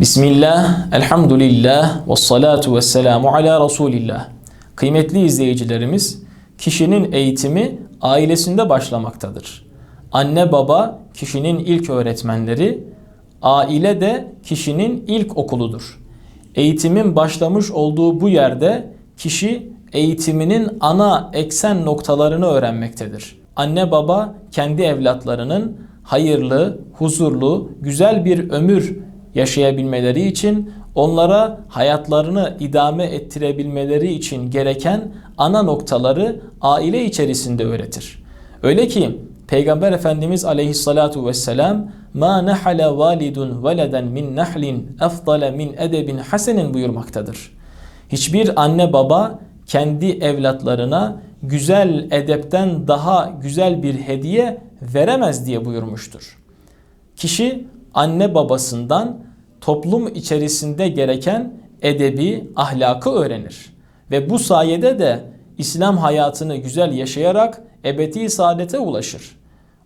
Bismillah, elhamdülillah, ve salatu ve selamu ala Resulillah. Kıymetli izleyicilerimiz, kişinin eğitimi ailesinde başlamaktadır. Anne baba kişinin ilk öğretmenleri, aile de kişinin ilk okuludur. Eğitimin başlamış olduğu bu yerde kişi eğitiminin ana eksen noktalarını öğrenmektedir. Anne baba kendi evlatlarının hayırlı, huzurlu, güzel bir ömür yaşayabilmeleri için onlara hayatlarını idame ettirebilmeleri için gereken ana noktaları aile içerisinde öğretir. Öyle ki Peygamber Efendimiz aleyhissalatu vesselam ma nahale validun veleden min nahlin efdale min edebin hasenin buyurmaktadır. Hiçbir anne baba kendi evlatlarına güzel edepten daha güzel bir hediye veremez diye buyurmuştur. Kişi anne babasından toplum içerisinde gereken edebi, ahlakı öğrenir. Ve bu sayede de İslam hayatını güzel yaşayarak ebedi saadete ulaşır.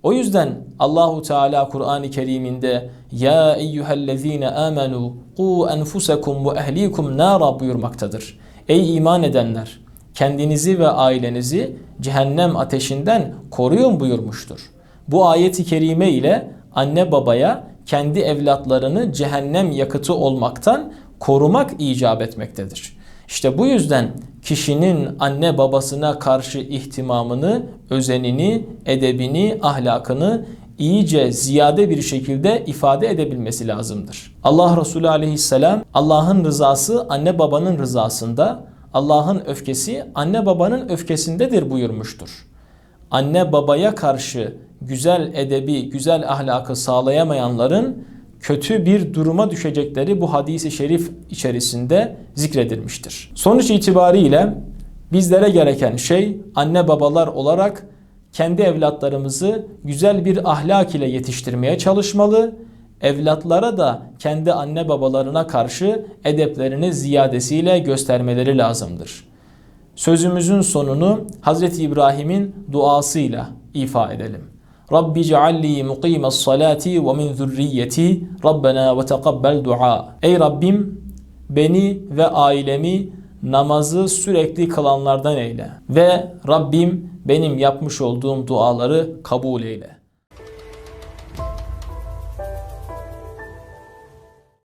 O yüzden Allahu Teala Kur'an-ı Kerim'inde ya eyyuhellezine amenu qu enfusakum ve ehlikum nara buyurmaktadır. Ey iman edenler kendinizi ve ailenizi cehennem ateşinden koruyun buyurmuştur. Bu ayeti kerime ile anne babaya kendi evlatlarını cehennem yakıtı olmaktan korumak icap etmektedir. İşte bu yüzden kişinin anne babasına karşı ihtimamını, özenini, edebini, ahlakını iyice ziyade bir şekilde ifade edebilmesi lazımdır. Allah Resulü aleyhisselam Allah'ın rızası anne babanın rızasında, Allah'ın öfkesi anne babanın öfkesindedir buyurmuştur. Anne babaya karşı güzel edebi, güzel ahlakı sağlayamayanların kötü bir duruma düşecekleri bu hadisi şerif içerisinde zikredilmiştir. Sonuç itibariyle bizlere gereken şey anne babalar olarak kendi evlatlarımızı güzel bir ahlak ile yetiştirmeye çalışmalı. Evlatlara da kendi anne babalarına karşı edeplerini ziyadesiyle göstermeleri lazımdır. Sözümüzün sonunu Hazreti İbrahim'in duasıyla ifa edelim. Rabbi cealli muqimes salati ve min zürriyeti Rabbena ve teqabbel dua. Ey Rabbim beni ve ailemi namazı sürekli kılanlardan eyle. Ve Rabbim benim yapmış olduğum duaları kabul eyle.